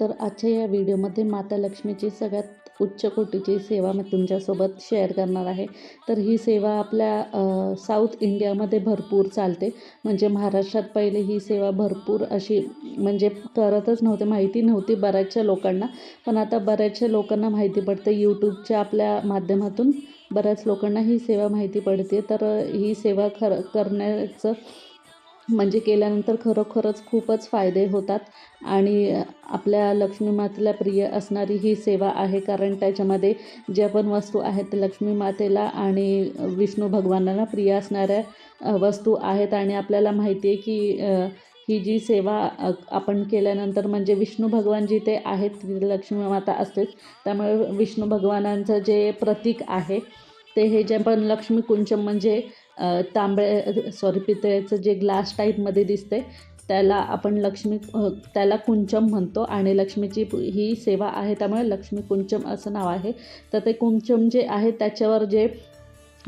तर आजच्या या व्हिडिओमध्ये माता लक्ष्मीची सगळ्यात उच्च कोटीची सेवा मी तुमच्यासोबत शेअर करणार आहे. तर ही सेवा आपल्या साऊथ इंडियामध्ये भरपूर चालते. म्हणजे महाराष्ट्रात पहिले ही सेवा भरपूर अशी म्हणजे करतच नव्हते माहिती नव्हती बऱ्याचशा लोकांना. पण आता बऱ्याचशा लोकांना माहिती पडते. यूट्यूबच्या आपल्या माध्यमातून बऱ्याच लोकांना ही सेवा माहिती पडते. तर ही सेवा खरं करण्याचं म्हणजे केल्यानंतर खरोखरच खूपच फायदे होतात. आणि आपल्या लक्ष्मी मातेला प्रिय असणारी ही सेवा आहे कारण त्याच्यामध्ये ज्या पण वस्तू आहेत लक्ष्मी मातेला आणि विष्णू भगवानाला प्रिय असणाऱ्या वस्तू आहेत. आणि आपल्याला माहिती आहे की ही जी सेवा आपण केल्यानंतर म्हणजे विष्णू भगवान जिथे आहेत तिथे लक्ष्मी माता असतेच त्यामुळे विष्णू भगवानांचं जे प्रतीक आहे ते हे जे पण लक्ष्मी कुंचम म्हणजे तांबे सॉरी पितळेचं जे ग्लास टाईपमध्ये दिसते त्याला आपण लक्ष्मी त्याला कुंचम म्हणतो आणि लक्ष्मीची ही सेवा आहे त्यामुळे लक्ष्मी कुंचम असं नाव आहे. तर ते कुंचम जे आहे त्याच्यावर जे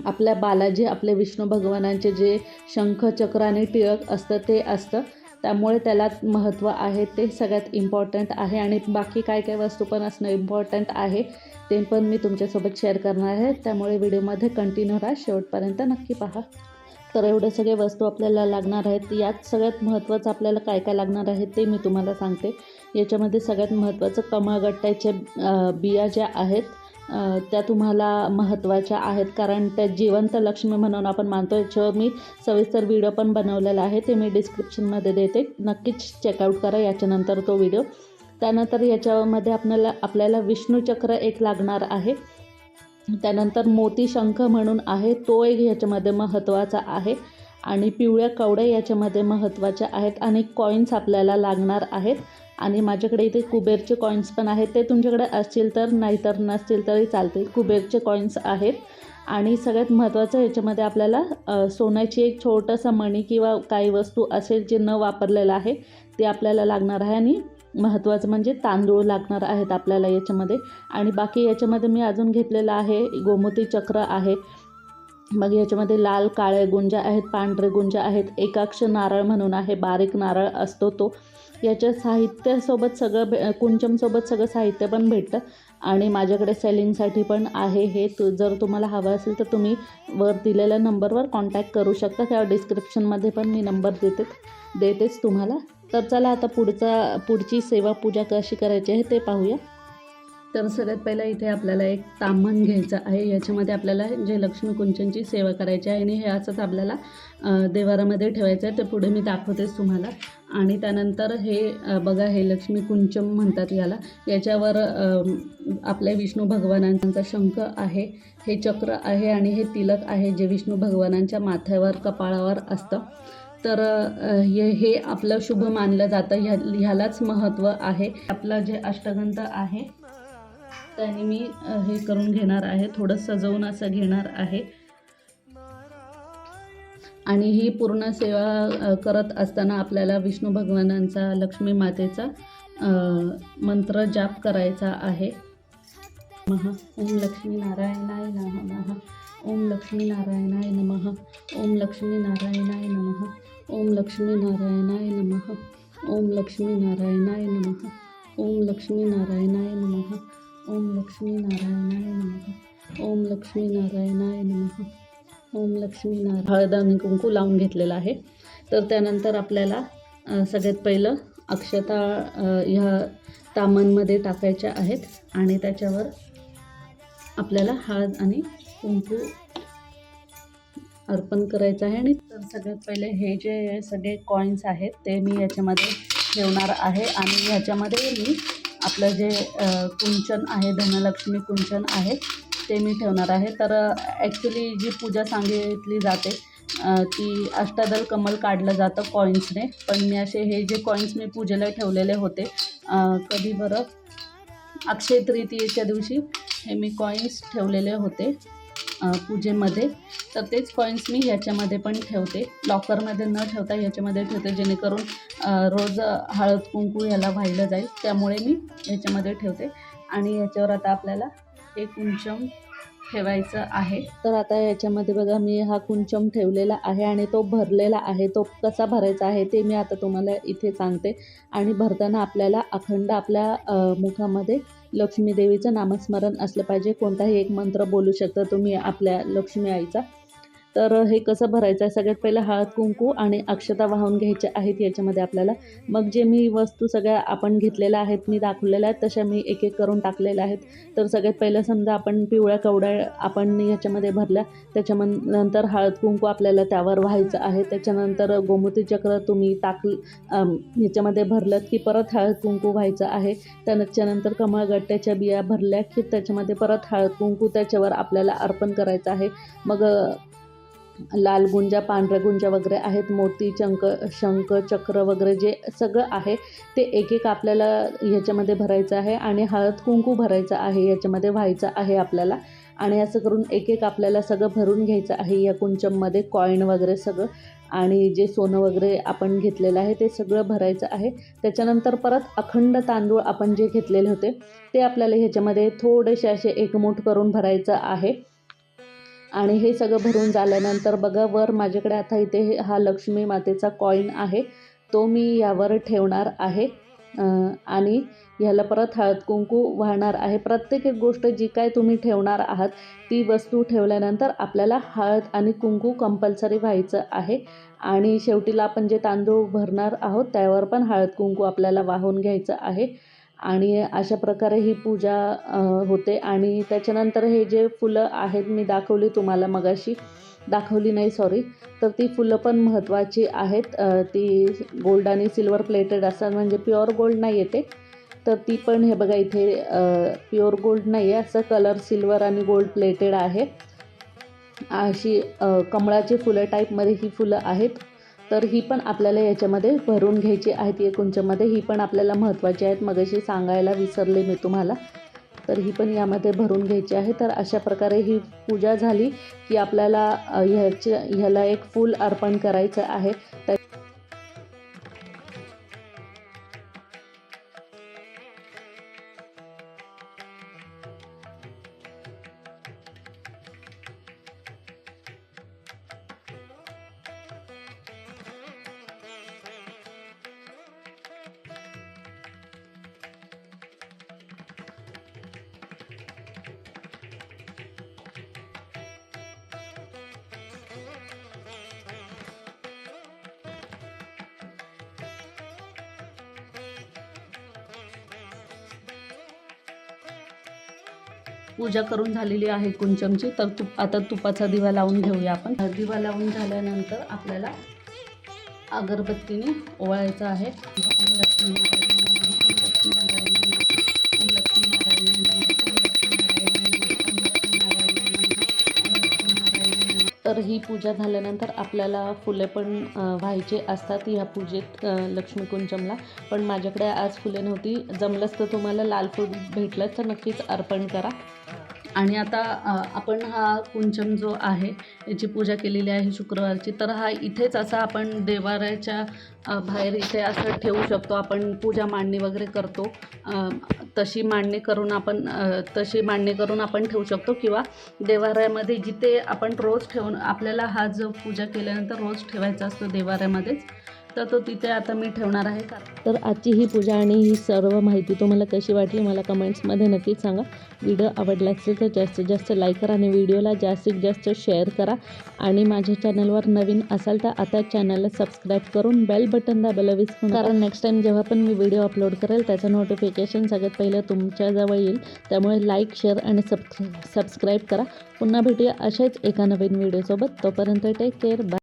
आपल्या बालाजी आपले विष्णू भगवानांचे जे शंख चक्र आणि टिळक असतं ते असतं. त्यामुळे त्याला महत्त्व आहे ते सगळ्यात इम्पॉर्टंट आहे. आणि बाकी काय काय वस्तू पण असणं इम्पॉर्टंट आहे ते पण मी तुमच्यासोबत शेअर करणार आहे. त्यामुळे व्हिडिओमध्ये कंटिन्यू राहा. शेवटपर्यंत नक्की पहा. तर एवढे सगळे वस्तू आपल्याला लागणार आहेत. यात सगळ्यात महत्त्वाचं आपल्याला काय काय लागणार आहे ते मी तुम्हाला सांगते. याच्यामध्ये सगळ्यात महत्त्वाचं कमळगट्ट्याच्या बिया ज्या आहेत त्या तुम्हाला महत्त्वाच्या आहेत. कारण त्या जिवंत लक्ष्मी म्हणून आपण मानतो याच्यावर मी सविस्तर व्हिडिओ पण बनवलेला आहे ते मी डिस्क्रिप्शनमध्ये देते. नक्कीच चेकआउट करा याच्यानंतर तो व्हिडिओ त्यानंतर याच्यामध्ये आपल्याला आपल्याला विष्णूचक्र एक लागणार आहे. त्यानंतर मोती शंख म्हणून आहे. तो एक ह्याच्यामध्ये महत्त्वाचा आहे. आणि पिवळ्या कवड्या याच्यामध्ये महत्त्वाच्या आहेत. आणि कॉईन्स आपल्याला लागणार आहेत. आणि माझ्याकडे इथे कुबेरचे कॉईन्स पण आहेत. ते तुमच्याकडे असतील तर नाहीतर नसतील तरी चालतील. कुबेरचे कॉईन्स आहेत. आणि सगळ्यात महत्त्वाचं याच्यामध्ये आपल्याला सोन्याची एक छोटंसं मणी किंवा काही वस्तू असेल जे न वापरलेलं आहे ते आपल्याला लागणार आहे. आणि महत्त्वाचं म्हणजे तांदूळ लागणार आहेत आपल्याला याच्यामध्ये. आणि बाकी याच्यामध्ये मी अजून घेतलेलं आहे गोमती चक्र आहे. मग याच्यामध्ये लाल काळे गुंजा आहेत पांढरे गुंजा आहेत. एकाक्ष नारळ म्हणून आहे बारीक नारळ असतो तो. याच्या साहित्यासोबत सगळं भे कुंचमसोबत सगळं साहित्य पण भेटतं. आणि माझ्याकडे सेलिंगसाठी पण आहे हे. तू जर तुम्हाला हवं असेल तर तुम्ही वर दिलेल्या नंबरवर कॉन्टॅक्ट करू शकता. किंवा डिस्क्रिप्शनमध्ये पण मी नंबर देते देतेच तुम्हाला. तर चला आता पुढचा पुढची सेवा पूजा कशी करायची आहे ते पाहूया. तर सगळ्यात पहिला इथे आपल्याला एक तामन घ्यायचं आहे. याच्यामध्ये आपल्याला जे लक्ष्मीकुंचनची सेवा करायची आहे आणि हे असंच आपल्याला देवारामध्ये ठेवायचं आहे. ते पुढे मी दाखवतेच तुम्हाला. आणि त्यानंतर हे बघा हे लक्ष्मीकुंचम म्हणतात याला. याच्यावर आपल्या विष्णू भगवानांचा शंख आहे हे चक्र आहे आणि हे तिलक आहे जे विष्णू भगवानांच्या माथ्यावर कपाळावर असतं. तर हे हे आपलं शुभ मानलं जातं. ह्या ह्यालाच महत्त्व आहे. आपलं जे अष्टगंध आहे त्याने मी हे करून घेणार आहे. थोडं सजवून असं घेणार आहे. आणि ही पूर्ण सेवा करत असताना आपल्याला विष्णू भगवानांचा लक्ष्मी मातेचा मंत्र जाप करायचा आहे. महा ओम लक्ष्मी नारायणाय नमः. ओम लक्ष्मी नारायणाय नमः. ओम लक्ष्मी नारायणाय नमः. ओम लक्ष्मी नारायणाय नमः. ओम लक्ष्मी नारायणाय नमः. ओम लक्ष्मी नारायणाय नमः. ओम लक्ष्मी नारायणाय नम। ओम लक्ष्मी नारायणाय नम। ओम लक्ष्मी नारायण हळदाने कुंकू लावून घेतलेला आहे. तर त्यानंतर आपल्याला सगळ्यात पहिलं अक्षता ह्या तामांमध्ये टाकायच्या आहेत आणि त्याच्यावर आपल्याला हळद आणि कुंकू अर्पण करायचं आहे. आणि तर सगळ्यात पहिले हे जे सगळे कॉईन्स आहेत ते मी याच्यामध्ये ठेवणार आहे. आणि ह्याच्यामध्ये मी आपलं जे कुंचन आहे धनलक्ष्मी कुंचन आहे ते मी ठेवणार आहे. तर ॲक्च्युली जी पूजा सांगितली जाते ती अष्टादल कमल काढलं जातं कॉईन्सने पण मी असे हे जे कॉईन्स मी पूजेला ठेवलेले होते कधी बरं अक्षय तृतीयेच्या दिवशी हे मी कॉईन्स ठेवलेले होते. पूजेमध्ये. तर तेच कॉईन्स मी ह्याच्यामध्ये पण ठेवते. लॉकरमध्ये न ठेवता ह्याच्यामध्ये ठेवते जेणेकरून रोज हळद कुंकू ह्याला वाहिलं जाईल. त्यामुळे मी ह्याच्यामध्ये ठेवते. आणि ह्याच्यावर आता आपल्याला एक कुंचम ठेवायचं आहे. तर आता याच्यामध्ये बघा मी हा कुंचम ठेवलेला आहे आणि तो भरलेला आहे. तो कसा भरायचा आहे ते मी आता तुम्हाला इथे सांगते. आणि भरताना आपल्याला अखंड आपल्या मुखामध्ये लक्ष्मी देवीचं नामस्मरण असलं पाहिजे. कोणताही एक मंत्र बोलू शकता तुम्ही आपल्या लक्ष्मी आईचा. तर हे कसं भरायचं आहे? सगळ्यात पहिलं हळद कुंकू आणि अक्षता वाहून घ्यायच्या आहेत याच्यामध्ये आपल्याला. मग जे मी वस्तू सगळ्या आपण घेतलेल्या आहेत मी दाखवलेल्या आहेत तशा मी एक एक करून टाकलेल्या आहेत. तर सगळ्यात पहिलं समजा आपण पिवळ्या कवड्या आपण याच्यामध्ये भरल्या त्याच्यामन नंतर हळद कुंकू आपल्याला त्यावर व्हायचं आहे. त्याच्यानंतर गोमूती चक्र तुम्ही टाक याच्यामध्ये भरलं की परत हळद कुंकू व्हायचं आहे. त्याच्यानंतर कमळगट्ट्याच्या बिया भरल्या की त्याच्यामध्ये परत हळद कुंकू त्याच्यावर आपल्याला अर्पण करायचं आहे. मग लाल गुंजा पांढऱ्या गुंजा वगैरे आहेत मोती चंक शंख चक्र वगैरे जे सगळं आहे ते एक एक आपल्याला ह्याच्यामध्ये भरायचं आहे आणि हळद कुंकू भरायचं आहे याच्यामध्ये व्हायचं आहे आपल्याला. आणि असं करून एक एक आपल्याला सगळं भरून घ्यायचं आहे या कुंचममध्ये कॉईन वगैरे सगळं. आणि जे सोनं वगैरे आपण घेतलेलं आहे ते सगळं भरायचं आहे. त्याच्यानंतर परत अखंड तांदूळ आपण जे घेतलेले होते ते आपल्याला ह्याच्यामध्ये थोडेसे असे एकमूठ करून भरायचं आहे. आणि हे सगळं भरून झाल्यानंतर बघा वर माझ्याकडे आता इथे हे- हा लक्ष्मी मातेचा कॉईन आहे. तो मी यावर ठेवणार आहे. आणि ह्याला परत हळद कुंकू वाहणार आहे. प्रत्येक एक गोष्ट जी काय तुम्ही ठेवणार आहात ती वस्तू ठेवल्यानंतर आपल्याला हळद आणि कुंकू कंपल्सरी व्हायचं आहे. आणि शेवटीला आपण जे तांदूळ भरणार आहोत त्यावर पण हळद कुंकू आपल्याला वाहून घ्यायचं आहे. आणि अशा प्रकारे ही पूजा होते. आणि त्याच्यानंतर हे जे फुलं आहेत मी दाखवली तुम्हाला मगाशी. दाखवली नाही सॉरी तर ती फुलं पण महत्त्वाची आहेत. ती गोल्ड आणि सिल्वर प्लेटेड असतात म्हणजे प्युअर गोल्ड नाही येते. तर ती पण हे बघा इथे प्युअर गोल्ड नाही आहे. असं कलर सिल्वर आणि गोल्ड प्लेटेड आहे. अशी कमळाची फुलं टाईपमध्ये ही फुलं आहेत. तर ही पण आपल्याला याच्यामध्ये भरून घ्यायची आहेत या ही पण आपल्याला महत्त्वाची आहेत. मगाशी सांगायला विसरले मी तुम्हाला. तर ही पण यामध्ये भरून घ्यायची आहे. तर अशा प्रकारे ही पूजा झाली की आपल्याला ह्याच्या ह्याला एक फूल अर्पण करायचं आहे. त्या पूजा करून झालेली आहे कुंचमची. तर तुप आता तुपाचा दिवा लावून घेऊया आपण. दिवा लावून झाल्यानंतर आपल्याला अगरबत्तीने ओवाळायचं आहे. ही पूजा झाल्यानंतर आपल्याला फुले पण व्हायचे असतात ह्या पूजेत लक्ष्मीकुंचमला. पण माझ्याकडे आज फुले नव्हती. जमलंच तर तुम्हाला लाल फूल भेटलं तर नक्कीच अर्पण करा. आणि आता आपण हा कुंचम जो आहे याची पूजा केलेली आहे शुक्रवारची तर हा इथेच असा आपण देवाऱ्याच्या बाहेर इथे असं ठेवू शकतो आपण पूजा मांडणी वगैरे करतो. तशी मांडणी करून आपण तशी मांडणी करून आपण ठेवू शकतो किंवा देवाऱ्यामध्ये जिथे आपण रोज ठेवून आपल्याला हा जो पूजा केल्यानंतर रोज ठेवायचा असतो देवाऱ्यामध्येच तर तो तिथे आता मी ठेवणार आहे. तर आजची ही पूजा आणि ही सर्व माहिती तुम्हाला कशी वाटली मला कमेंट्समध्ये नक्कीच सांगा. व्हिडिओ आवडला असेल तर जास्तीत जास्त लाईक करा आणि व्हिडिओला जास्तीत जास्त शेअर करा. आणि माझ्या चॅनलवर नवीन असाल तर आता चॅनलला सबस्क्राईब करून बेल बटन दाबायला विसरू कारण नेक्स्ट टाईम जेव्हा पण मी व्हिडिओ अपलोड करेल त्याचं नोटिफिकेशन सगळ्यात पहिलं तुमच्याजवळ येईल. त्यामुळे लाईक शेअर आणि सब सबस्क्राईब करा. पुन्हा भेटूया अशाच एका नवीन व्हिडिओसोबत तोपर्यंत टेक केअर बाय